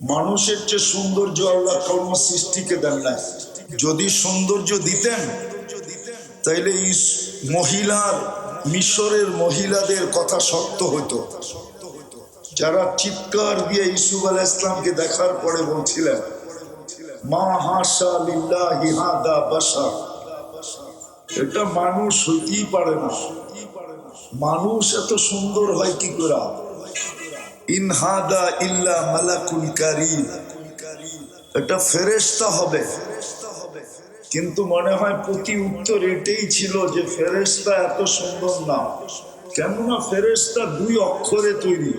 মানুষের চেয়ে সৌন্দর্য আল্লাহ কর্ম সৃষ্টিকে দেন না। যদি সৌন্দর্য দিতেন, তাইলে মহিলার, মিশরের মহিলাদের কথা শক্ত হতো যারা চিৎকার দিয়ে ইসুফ আল ইসলামকে দেখার পরে বলছিলেন, মা হাসা লিল্লাহি হাদা বাসা এটা মানুষ হইতেই পারে না। মানুষ এত সুন্দর হয় কি করে? ইনহাদা ইল্লা মালাকুল কারিম। এটা ফেরেশতা হবে। কিন্তু মনে হয় প্রতি উত্তর এটাই ছিল যে ফেরেশতা এত সুন্দর না। কেননা ফেরেশতা দুই অক্ষরে তৈরি।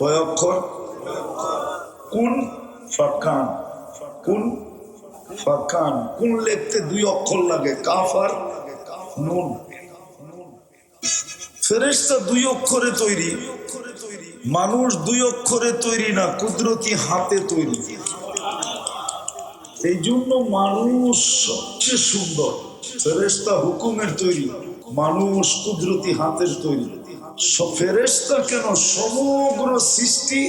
কয় অক্ষর? কোন ফাকান কোন ফাকান কোন লিখতে দুই অক্ষর লাগে। কাফ আর নুন। ফেরেশতা দুই অক্ষরে তৈরি। মানুষ দুই অক্ষরে তৈরি না, কুদরতি হাতে তৈরি। এই জন্য মানুষ সবচেয়ে সুন্দর। ফেরেস্তা হুকুমের তৈরি, মানুষ কুদরতি হাতের তৈরি। ফেরেশতা কেন সমগ্র সৃষ্টি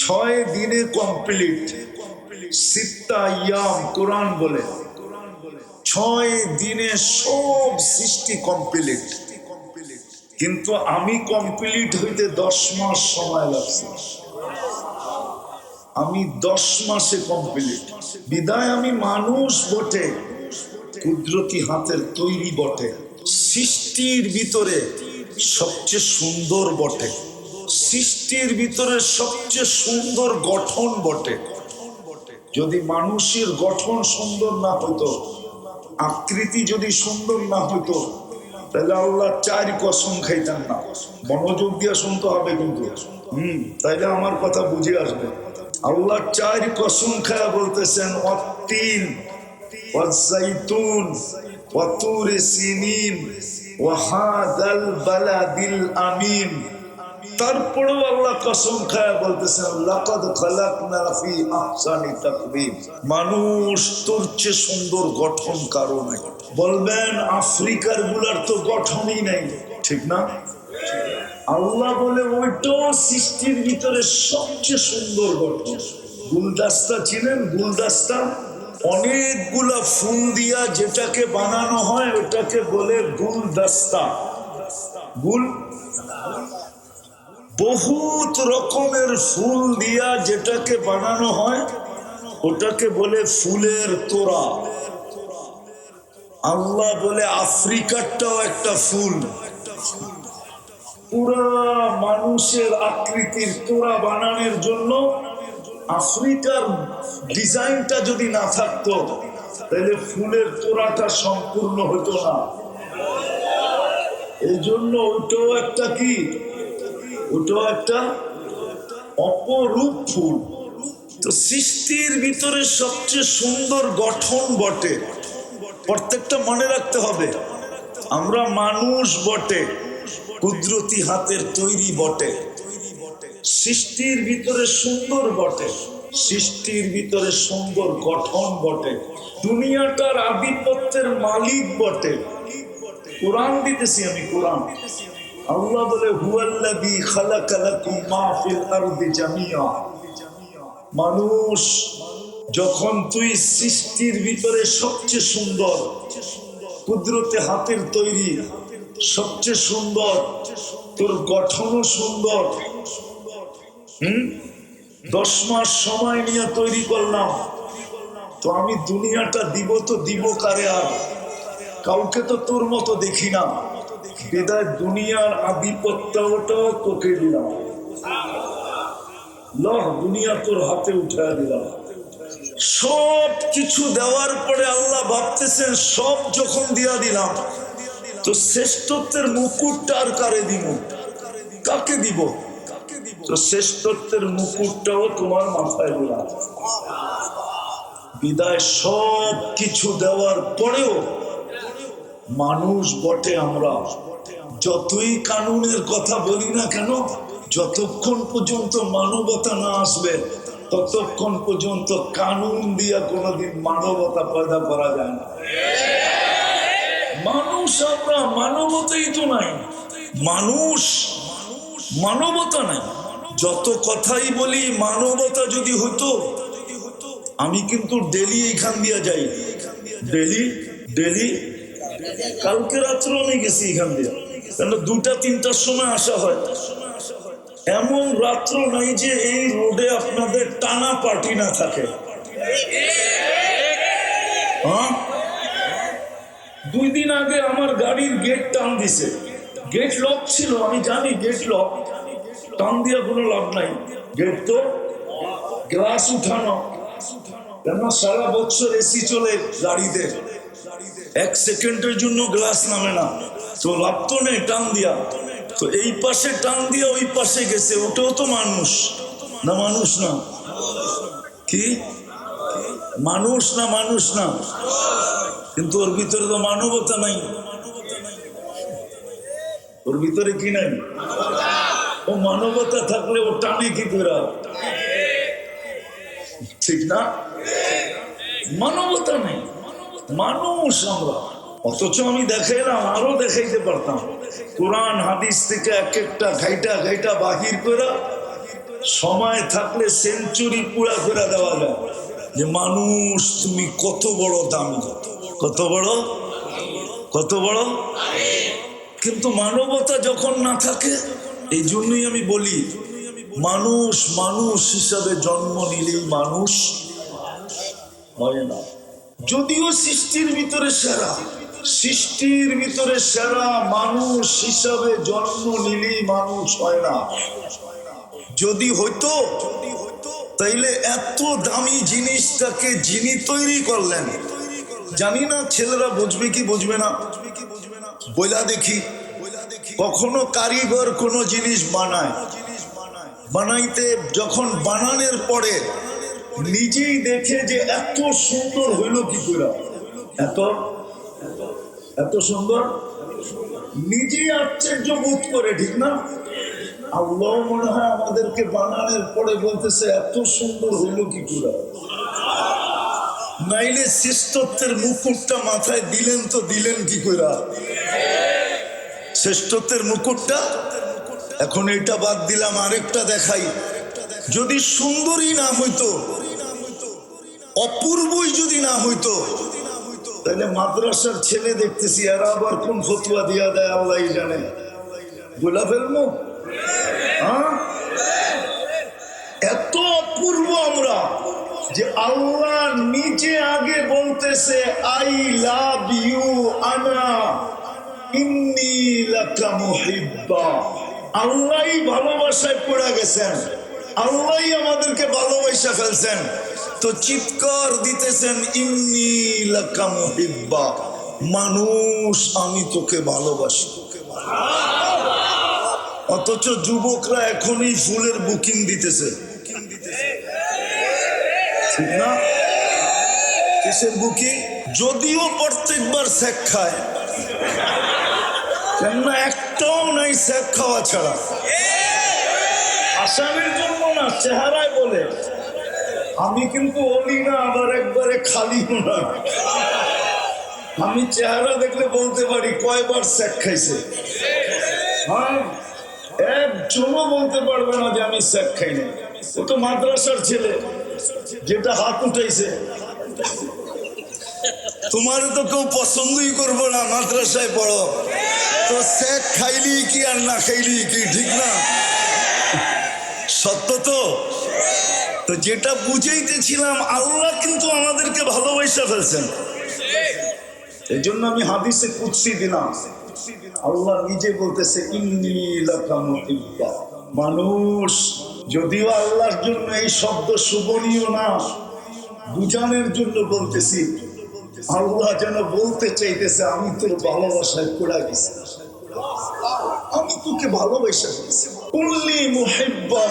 ছয় দিনে কমপ্লিট সিত্তা ইয়াম, কোরআন বলে। ছয় দিনে সব সৃষ্টি কমপ্লিট কিন্তু আমি কমপ্লিট হইতে দশ মাস সময় লাগছে। আমি দশ মাসে কমপ্লিট বিদায় আমি মানুষ বটে, কুদরতি হাতের তৈরি বটে, সৃষ্টির ভিতরে সবচেয়ে সুন্দর বটে, সৃষ্টির ভিতরে সবচেয়ে সুন্দর গঠন বটে। যদি মানুষের গঠন সুন্দর না হতো আকৃতি যদি সুন্দর না হতো তাহলে আল্লাহ চার কসম খাইতেন না মনোযোগ দিয়ে শুনতে হবে কিন্তু হম তাইলে আমার কথা বুঝে আসবে আল্লাহ চার কসম খায়া বলতেছেন অতিন والزيتون وطور سينين وهذا البلد الأمين তারপরেও আল্লাহ কসম খায়া বলতেছেন, লাকাদ খালাকনা ফি মানুষ তোর চেয়ে সুন্দর গঠন কারও নাই। বলবেন, আফ্রিকারগুলার তো গঠনই নাই। ঠিক না? আল্লাহ বলে, ওইটাও সৃষ্টির ভিতরে সবচেয়ে সুন্দর গঠন। গুলদাস্তা ছিলেন গুলদাস্তা? অনেকগুলা ফুল দিয়া যেটাকে বানানো হয়, ওটাকে বলে গুলদাস্তা। গুল? বহুত রকমের ফুল দিয়া যেটাকে বানানো হয়, ওটাকে বলে ফুলের তোড়া। আল্লাহ বলে আফ্রিকারটাও একটা ফুল। পুরা মানুষের আকৃতির তোড়া বানানোর জন্য আফ্রিকার ডিজাইনটা যদি না থাকতো, তাহলে ফুলের তোড়াটা সম্পূর্ণ হতো না। এই জন্য ওইটাও একটা কি? ওটাও একটা অপরূপ ফুল। তো সৃষ্টির ভিতরে সবচেয়ে সুন্দর গঠন বটে। প্রত্যেকটা মনে রাখতে হবে, আমরা মানুষ বটে, কুদরতি হাতের তৈরি বটে। সৃষ্টির ভিতরে সুন্দর বটে, সৃষ্টির ভিতরে সুন্দর গঠন বটে। দুনিয়াটার আধিপত্যের মালিক বটে। কোরআন দিতেছি আমি, কোরআন। আল্লাহ বলে, হুয়াল্লাযী খালাকা লাকুম মা ফিল আরদি জামিয়া মানুষ, যখন তুই সৃষ্টির ভিতরে সবচেয়ে সুন্দর, কুদরতে হাতের তৈরি সবচেয়ে সুন্দর, তোর গঠনও সুন্দর, হুম? দশ মাস সময় নিয়ে তৈরি করলাম, তো আমি দুনিয়াটা দিব তো দিব কারে আর? কাউকে তো তোর মতো দেখি না। বিদায় দুনিয়ার আধিপত্যটাও তোকে দিলাম দুনিয়া তোর হাতে উঠে দিলাম। সব কিছু দেওয়ার পরে আল্লাহ ভাবতেছেন, সব যখন দিয়া দিলাম, তো শ্রেষ্ঠত্বের মুকুটটা আর কারে দিব? কাকে দিব? তো শ্রেষ্ঠত্বের মুকুটটাও তোমার মাথায় দিলাম। বিদায় সব কিছু দেওয়ার পরেও মানুষ বটে আমরা। যতই কানুনের কথা বলি না কেন, যতক্ষণ পর্যন্ত মানবতা না আসবে, ততক্ষণ পর্যন্ত কানুন দিয়া কোনোদিন মানবতা পয়দা করা যায় না। মানুষ আমরা, মানবতাই তো নাই। মানুষ, মানবতা নাই। যত কথাই বলি, মানবতা যদি হতো আমি কিন্তু ডেলি এইখান দিয়ে যাই। ডেলি ডেলি, কালকে রাত্রে আমি গেছি এখান দিয়ে। কেন? দুটা, তিনটার সময় আসা হয়। এমন রাত্র নাই যে এই রোডে আপনাদের টানা পার্টি না থাকে। হ্যাঁ? দুই দিন আগে আমার গাড়ির গেট টান দিছে। গেট লক ছিল, আমি জানি গেট লক টান দিয়া কোনো লাভ নাই। গেট তো গ্লাস উঠানো। কেন? সারা বছর এসি চলে গাড়িতে। এক সেকেন্ডের জন্য গ্লাস নামে না। তো নেই টান দিয়া, তো এই পাশে টান দিয়া ওই পাশে গেছে, ওটাও তো মানুষ। না মানুষ না? কি? মানুষ না মানুষ না? কিন্তু ওর ভিতরে তো মানবতা নাই। ওর ভিতরে কি নাই? ও মানবতা থাকলে ও টানে কি করে? ঠিক না? মানবতা নেই। মানুষ আমরা। অথচ আমি দেখাইলাম, আরও দেখাইতে পারতাম। কোরআন, হাদিস থেকে এক একটা ঘাইটা ঘাইটা বাহির করে সময় থাকলে সেঞ্চুরি পুরা করে দেওয়া যায়। যে মানুষ, তুমি কত বড় দামি। কত বড়? কত বড়? কিন্তু মানবতা যখন না থাকে এই জন্যই আমি বলি, মানুষ মানুষ হিসাবে জন্ম নিলেই মানুষ হয় না। যদিও সৃষ্টির ভিতরে সেরা সৃষ্টির ভিতরে সেরা মানুষ হিসাবে জন্ম নিলেই মানুষ হয় না। যদি হইতো, তাইলে এত দামি জিনিসটাকে যিনি তৈরি করলেন, জানি না ছেলেরা বুঝবে কি বুঝবে না। বইলা দেখি, কখনো কারিগর কোনো জিনিস বানায়। বানাইতে যখন বানানোর পরে নিজেই দেখে যে এত সুন্দর হইল কি করে। এত এত সুন্দর? নিজেই আশ্চর্য বোধ করে, ঠিক না? আল্লাহ মনে হয় আমাদেরকে বানানোর পরে বলতেছে, এত সুন্দর হইল কি করে? নাইলে শ্রেষ্ঠত্বের মুকুটটা মাথায় দিলেন তো দিলেন কি করে? শ্রেষ্ঠত্বের মুকুটটা? এখন এটা বাদ দিলাম, আরেকটা দেখাই। যদি সুন্দরী না হইতো, অপূর্বই যদি না হইতো তাহলে মাদ্রাসার ছেলে দেখতেছি এরা আবার কোন ফতুয়া দিয়া দেয় আল্লাহ জানে। বলা ফেলব হ্যাঁ? এত অপূর্ব আমরা যে আল্লাহ নিচে আগে বলতেছে, আই লাভ ইউ আনা মুহিব্বা। ভালোবাসায় পড়ে গেছেন। আল্লাহই আমাদেরকে ভালোবাসা ফেলছেন। তো চিৎকার দিতেছেন, ইন্নি লাকা মুহিব্বা, মানুষ, আমি তোকে ভালোবাসি। অথচ যুবকরা এখনই ফুলের বুকিং দিতেছে। ঠিক না? কিসের বুকিং? যদিও প্রত্যেকবার শেখ খায়, কেননা একটাও নাই শেখ খাওয়া ছাড়া। আসামের জন্য না, চেহারায় বলে। আমি কিন্তু অলি না আবার একবারে খালি না আমি চেহারা দেখলে বলতে পারি, কয়বার শেখ খাইছে? হ্যাঁ একজনও বলতে পারবে না যে আমি শেখ খাই না ও তো মাদ্রাসার ছেলে, যেটা হাত উঠাইছে। তোমার তো কেউ পছন্দই করব না, মাদ্রাসায় পড়ো। তো শেখ খাইলি কি আর না খাইলি কি, ঠিক না? সত্য তো? তো যেটা বুঝাইতেছিলাম, আল্লাহ কিন্তু আমাদেরকে ভালোবাসা ফেলছেন। এই জন্য আমি হাদিসে কুৎসি দিলাম। আল্লাহ নিজে বলতেছে মানুষ, যদিও আল্লাহর জন্য এই শব্দ শুভনীয় না বুঝানোর জন্য বলতেছি, আল্লাহ যেন বলতে চাইতেছে, আমি তোর ভালোবাসায় পড়া গেছি। আমি তোকে ভালোবাসা মুহিব্বা।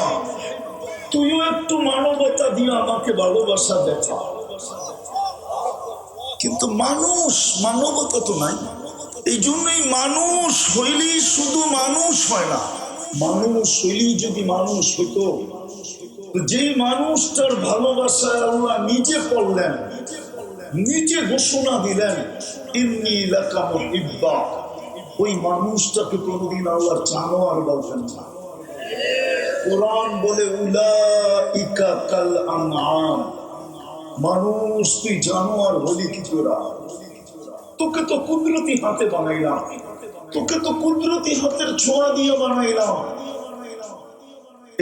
তুইও একটু মানবতা দিয়ে আমাকে ভালোবাসা দেখা কিন্তু মানুষ, মানবতা তো নাই। এই জন্যই মানুষ হইলেই শুধু মানুষ হয় না। মানুষ হইলেই যদি মানুষ হইতো যেই মানুষটার ভালোবাসায় আল্লাহ নিজে পড়লেন নিজে ঘোষণা দিলেন, ইন্নি এলাকা ওই মানুষটাকে কোনোদিন আল্লাহর জানোয়ার বলবেন না। কোরআন বলে মানুষ, তুই জানোয়ার হলি কি তোরা? তোকে তো কুদরতি হাতে বানাইলাম। তোকে তো কুদরতি হাতের ছোঁয়া দিয়ে বানাইলাম।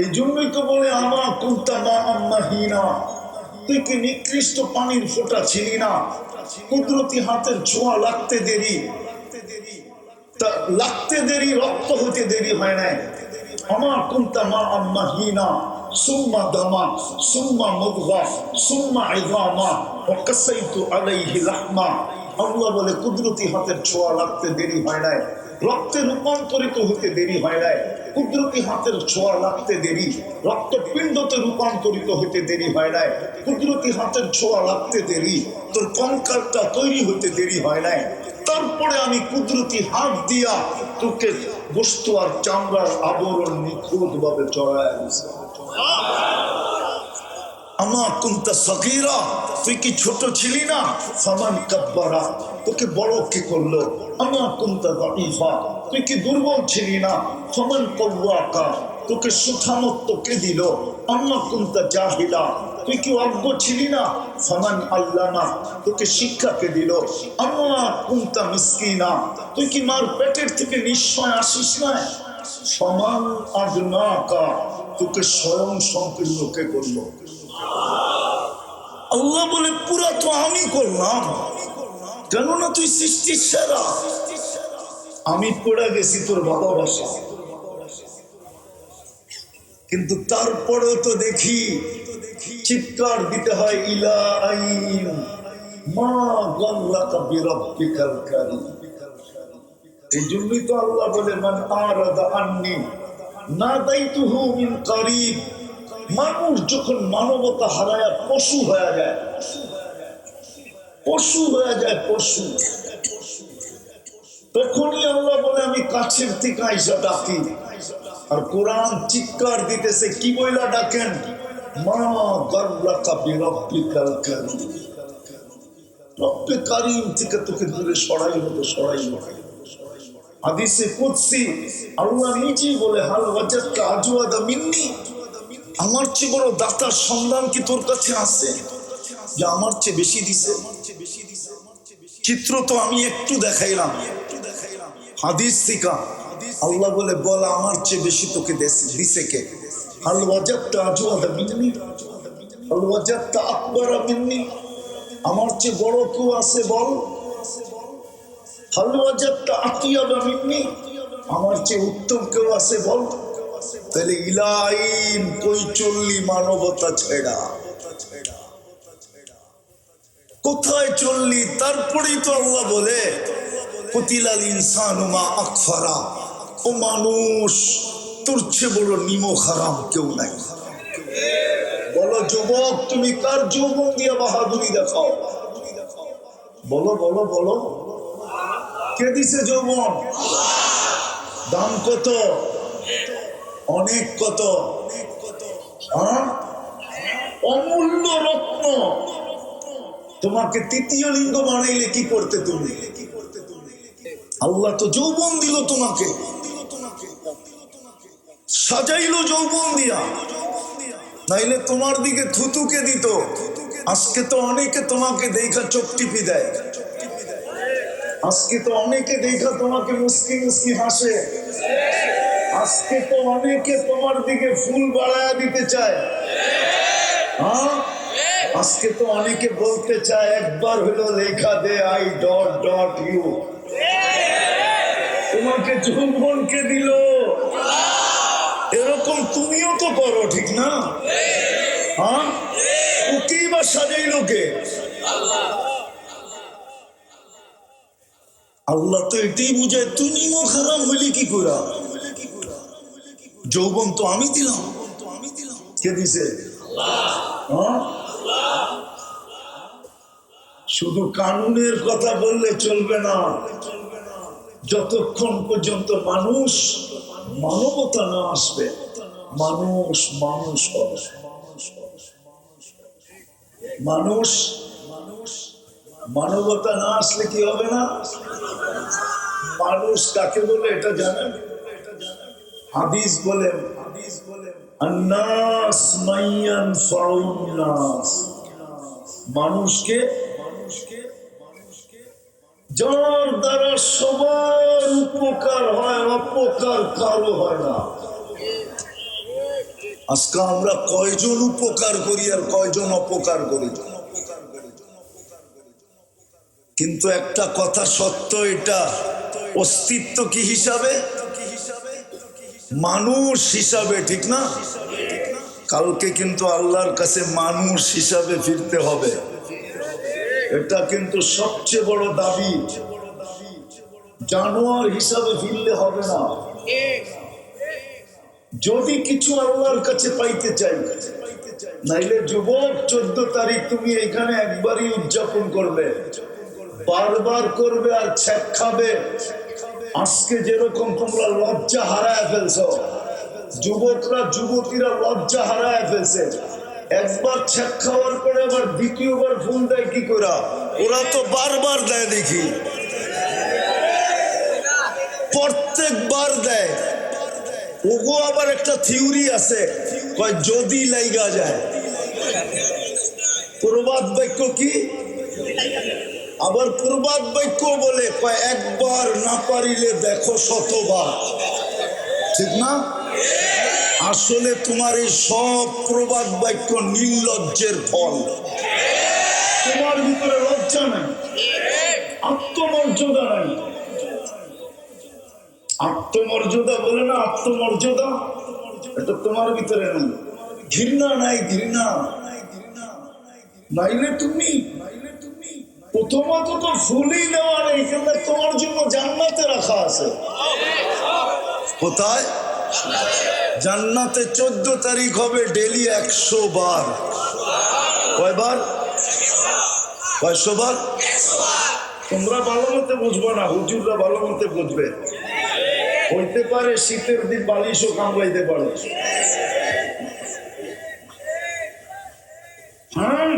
এই জন্যই তো বলে, আমা কুন্তা মা আম্মা হিনা তুই কি নিকৃষ্ট পানির ফোঁটা ছিলি না? কুদরতি হাতের ছোঁয়া লাগতে দেরি। লাগতে দেরি, রক্ত হতে দেরি হয় নাই। আমার কুন্তা মা আম্মা হিনা সুম্মা দামা, সুম্মা মুদগা, সুম্মা ইদামা ওয়াকাসাইতু আলাইহি লাহমা আল্লাহ বলে, কুদরতি হাতের ছোঁয়া লাগতে দেরি হয় নাই, রক্তে রূপান্তরিত হতে দেরি হয় নাই, কুদরতি হাতের ছোঁয়া লাগতে দেরি, রক্তপিণ্ডতে রূপান্তরিত হতে দেরি হয় নাই, কুদরতি হাতের ছোঁয়া লাগতে দেরি, তোর কঙ্কালটা তৈরি হতে দেরি হয় নাই। তারপরে আমি কুদরতি হাত দিয়া তোকে বস্তু আর চামড়ার আবরণ নিখুঁত ভাবে চড়ায় দিছি। আমা কুন্তা তুই কি ছোট ছিলি না? সামান কাব্বারা। তোকে বড় কি করল? আমা কুন্তা তুই কি দুর্বল ছিলি না? সমান কব্বাকা তোকে সুঠামত্ব কে দিল? আম্মা, কুন্তা জাহিলা। তুই কি অজ্ঞ ছিলি না? সমান আল্লামা তোকে শিক্ষা কে দিল? আম্মা কুন্তা মিসকিনা, তুই কি মার পেটের থেকে নিশ্চয় আসিস না? সমান আজনাকা, তোকে স্বয়ং সংকীর্ণ কে করল? আল্লাহ বলে, পুরা তো আমি করলাম। কেননা তুই সৃষ্টির সেরা। আমি পড়ে গেছি তোর ভালোবাসা কিন্তু তারপরেও তো দেখি চিৎকার দিতে হয় ইলা আইন মা গল্লাকা বিরব্বিকাল কারীম এই জন্যই তো আল্লাহ বলে, মান আরাদা আন্নি না দায়িত্বহু মিন করিব। মানুষ যখন মানবতা হারায় পশু হয়ে যায়, পশু হয়ে যায়, পশু। তখনই আল্লাহ বলে, আমি কাছের থেকে আইসা ডাকি। আর কোরআন চিৎকার দিতেছে, কি বইলা ডাকেন? থেকে বলে, হাল আমার চেয়ে বড় দাতার সন্ধান কি তোর কাছে আছে? যে আমার চেয়ে বেশি দিছে। চিত্র তো আমি একটু দেখাইলাম। হাদিস শিকা আল্লাহ বলে, বল, আমার চেয়ে বেশি তোকে দিছে কে? আমার চেয়ে বড় কেউ আছে, বল। আমার চেয়ে উত্তম কেউ আছে, বল। তাহলে ইলাইন কই চললি মানবতা ছেড়া। কোথায় চললি? তারপরেই তো আল্লাহ বলে, কতিলাল ইনসানুমা আকফারা। ও মানুষ, তোর চেয়ে বড় নিমো খারাম কেউ নাই। বলো, যুবক, তুমি কার যৌবন দিয়ে বাহাদুরি দেখাও? বলো বলো বলো। কে দিছে যৌবন? দাম কত? অনেক কত? হ্যাঁ? অমূল্য রত্ন। তোমাকে তৃতীয় লিঙ্গ বানাইলে কি করতে তুমি? আল্লাহ তো যৌবন দিল তোমাকে। সাজাইলো যৌবন দিয়া। নাইলে তোমার দিকে থুতুকে দিত। আজকে তো অনেকে তোমাকে দেখা চোখ টিপি দেয়। আজকে তো অনেকে দেখা তোমাকে মুসকি মুসকি হাসে। আজকে তো অনেকে তোমার দিকে ফুল বাড়ায় দিতে চায়। হ্যাঁ? আজকে তো অনেকে বলতে চায়, একবার হলো লেখা দে, আই ডট ডট ইউ। তোমাকে যৌবনকে দিল এরকম তুমিও করো, ঠিক না? হ্যাঁ? ওকেই বা সাজাইলো কে আল্লাহ তো এটাই বুঝায় তুই নিমো খারাপ হইলি কি করা যৌবন তো আমি দিলাম। কে দিছে? হ্যাঁ? শুধু কানুনের কথা বললে চলবে না। যতক্ষণ পর্যন্ত মানুষ মানবতা না আসবে মানুষ মানুষ হবে মানুষ মানবতা না আসলে কি হবে না? মানুষ কাকে বলে এটা জানেন? হাদিস বলেন হাদিস বলেন মাইয়ান ফাউন্নাস। মানুষকে যার দ্বারা সবার উপকার হয়, অপকার কারও হয় না। আজকে আমরা কয়জন উপকার করি আর কয়জন অপকার করি? কিন্তু একটা কথা সত্য এটা, অস্তিত্ব কি হিসাবে? মানুষ হিসাবে, ঠিক না? কালকে কিন্তু আল্লাহর কাছে মানুষ হিসাবে ফিরতে হবে। এটা কিন্তু সবচেয়ে বড় দাবি। জানোয়ার হিসাবে ফিরলে হবে না। যদি কিছু আল্লাহর কাছে পাইতে চাই, নাইলে যুবক চোদ্দ তারিখ তুমি এখানে একবারই উদযাপন করবে। বারবার করবে আর ছ্যাক খাবে। আজকে যেরকম তোমরা লজ্জা হারায় ফেলছো, যুবকরা, যুবতীরা লজ্জা হারায় ফেলছে। একবার ছ্যাক খাওয়ার পরে আবার দ্বিতীয়বার ফোন দেয় কি করা ওরা তো বারবার দেয় দেখি। প্রত্যেকবার দেয়। ওগো আবার একটা থিওরি আছে, কয় যদি লাইগা যায়। প্রবাদ বাক্য কি? আবার প্রবাদ বাক্য বলে, কয় একবার না পারিলে দেখো শতবার। ঠিক না? আসলে তোমার এই সব প্রবাদ বাক্য নির্লজ্জের ফল। তোমার ভিতরে লজ্জা নাই আত্মমর্যাদা নাই আত্মমর্যাদা বলে না আত্মমর্যাদা? এটা তোমার ভিতরে নেই। ঘৃণা নাই, ঘৃণা। নাইলে তুমি? প্রথমত তো ফুলই দেওয়া নেই কিন্তু তোমার জন্য জান্নাতে রাখা আছে। কোথায়? জান্নাতে চোদ্দ তারিখ হবে ডেলি একশো বার। কয়বার? কয়শো বার? তোমরা ভালো মতে বুঝব না, হুজুররা ভালো মতে বুঝবে। হইতে পারে শীতের দিন বালিশও কামড়াইতে পারে। হ্যাঁ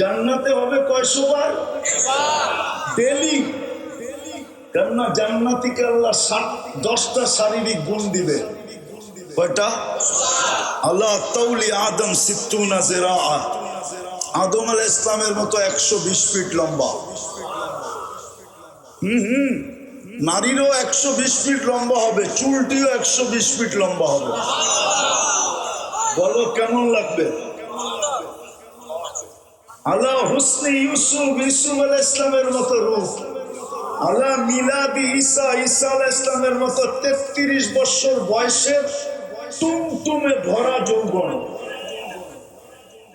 জান্নাতে হবে কয়শো বার? ডেলি। কেননা জান্নাতিকে আল্লাহ ষাট দশটা শারীরিক গুণ দিবে। কয়টা? আল্লাহ তৌলি আদম সিত্তুনা জেরা আদম আল ইসলামের মতো একশো বিশ ফিট লম্বা। হুম হুম। নারীরও একশো বিশ ফিট লম্বা হবে, চুলটিও একশো বিশ ফিট লম্বা হবে। বলো, কেমন লাগবে? আল্লাহ হুসনে ইউসুফ ইউসুফ আল ইসলামের মতো রূপ। আল্লাহ মিলাদি ঈসা আল ইসলামের মতো তেত্রিশ বছর বয়সের টুমটুমে ভরা যৌবন।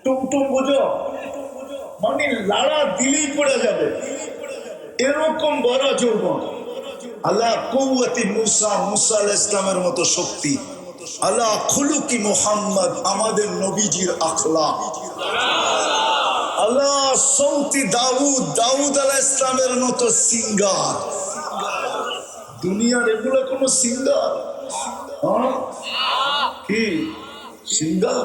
টুমটুম বুঝো? মানে লাড়া দিলেই পড়ে যাবে। এরকম বড় যৌবন। আল্লাহ কৌয়াতি মুসা মুসা আল ইসলামের মতো শক্তি। আল্লাহ খুলুকি মোহাম্মদ, আমাদের নবীজির আখলা আল্লাহ সৌতি দাউদ দাউদ আলাহ ইসলামের মতো সিঙ্গার। দুনিয়ার এগুলো কোনো সিঙ্গার? হ্যাঁ? কি? সিঙ্গার?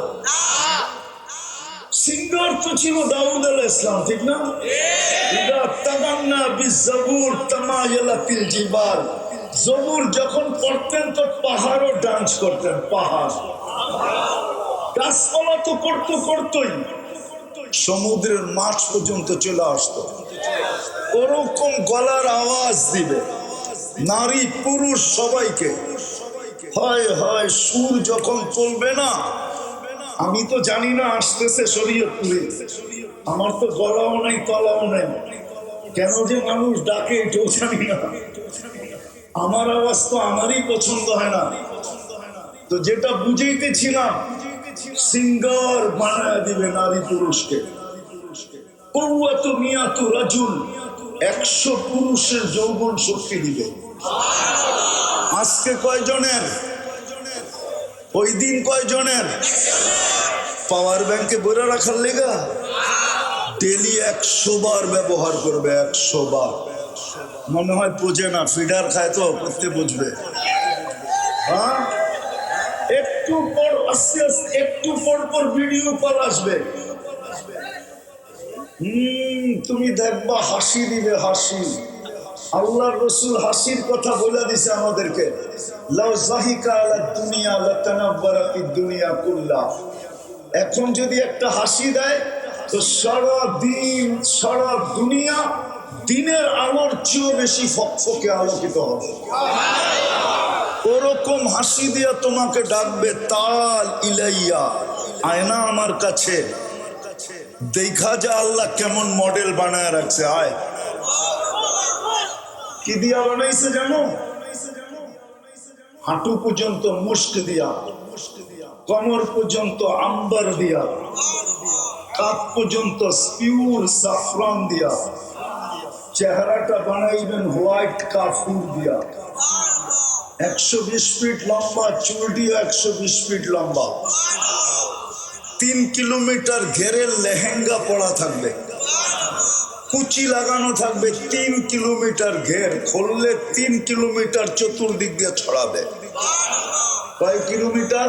সিঙ্গার তো ছিল দাউদ আলাহ ইসলাম ঠিক না? তামান্না বিজবুর তামায়ালাতিল জিবাল। জবুর যখন পড়তেন তো পাহাড়ও ডান্স করতেন, পাহাড়। গাছপালা তো করতো করতোই সমুদ্রের মাছ পর্যন্ত চলে আসতো। ওরকম গলার আওয়াজ দিবে। নারী, পুরুষ সবাইকে। হয় হয়, সুর যখন চলবে না আমি তো জানি না আসতেছে শরীয়তপুরে আমার তো গলাও নাই, তলাও নাই। কেন যে মানুষ ডাকে এটাও জানি না। আমার আওয়াজ তো আমারই পছন্দ হয় না। তো যেটা বুঝাইতেছিলাম, সিঙ্গার বানায় দিবে নারী পুরুষকে। কৌয়াত মিয়াত রাজুল একশো পুরুষের যৌবন শক্তি দিবে। আজকে কয়জনের? ওই দিন কয়জনের? পাওয়ার ব্যাংকে বইরা রাখার লেগা? ডেলি একশো বার ব্যবহার করবে, একশো বার। মনে হয় বোঝে না, ফিডার খায় তো করতে বুঝবে। হ্যাঁ? একটু পর, আস্তে আস্তে, একটু পর পর ভিডিও কল আসবে। হম, তুমি দেখবা হাসি দিবে, হাসি। আল্লাহর রসুল হাসির কথা বলে দিছে আমাদেরকে। দুনিয়া দুনিয়া এখন যদি একটা হাসি দেয়, তো সারা দিন, সারা দুনিয়া দিনের আলোর চেয়েও বেশি ফকফকে আলোকিত হবে। ওরকম হাসি দিয়া তোমাকে ডাকবে, তাল ইলাইয়া, আয়না আমার কাছে। দেখা যা আল্লাহ কেমন মডেল বানায় রাখছে, আয়। কি দিয়া বানাইছে জানো হাঁটু পর্যন্ত মুস্ক দিয়া কমর পর্যন্ত আম্বার দিয়া কাপ পর্যন্ত পিউর সাফরান দিয়া চেহারাটা বানাইবেন হোয়াইট কাফুর দিয়া একশো বিশ ফিট লম্বা চুলটিও একশো বিশ ফিট লম্বা তিন কিলোমিটার ঘেরের লেহেঙ্গা পড়া থাকবে কুচি লাগানো থাকবে তিন কিলোমিটার ঘের খুললে তিন কিলোমিটার চতুর্দিক দিয়ে ছড়াবে। কয় কিলোমিটার?